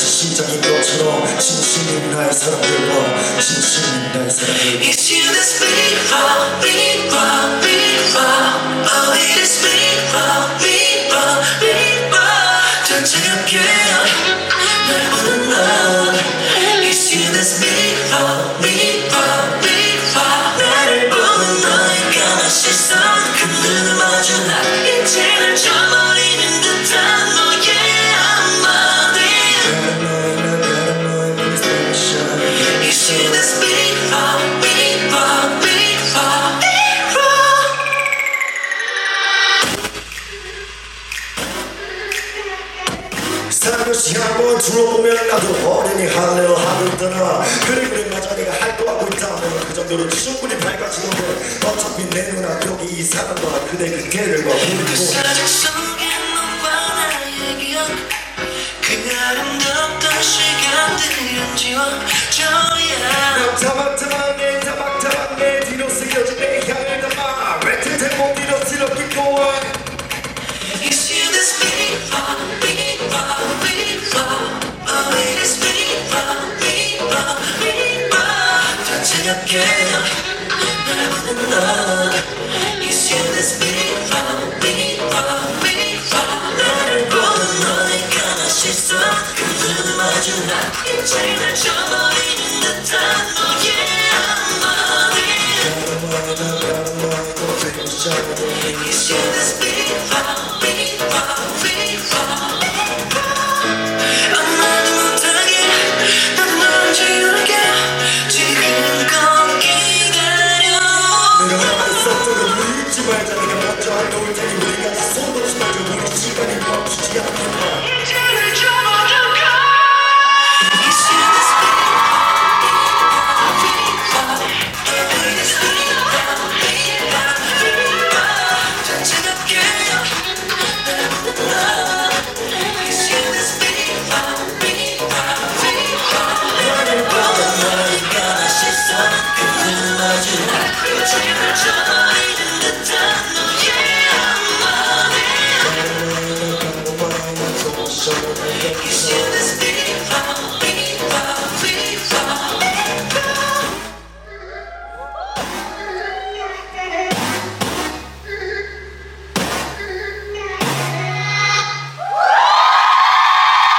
다시 시작인 것처럼 진심인 나의 사람들과 진심인 나의 사람들 살며시 한번 둘러보면 나도 어른이 할래요 하고 있더라. 그래 그래 맞아. 내가 할 거 하고 있다면 그 정도로 충분히 밝아지는데 어차피 내 눈앞 여기 이 사람과 그대 그 걔들과 그리고 사정 속에 너와 나의 기억 그 아름답던 시간들은 지워져야. 타박타박 내 타박타박 내 뒤로 쓰여진 내 향을 담아 뱉을 목 뒤로 쓰럽게 꼬 beautiful. 더 차갑게 날 보는 넌 It's you that's beautiful, beautiful, beautiful. 나를 보는 너의 까만 시선 그 눈을 마주 나날 저버리는 듯한 너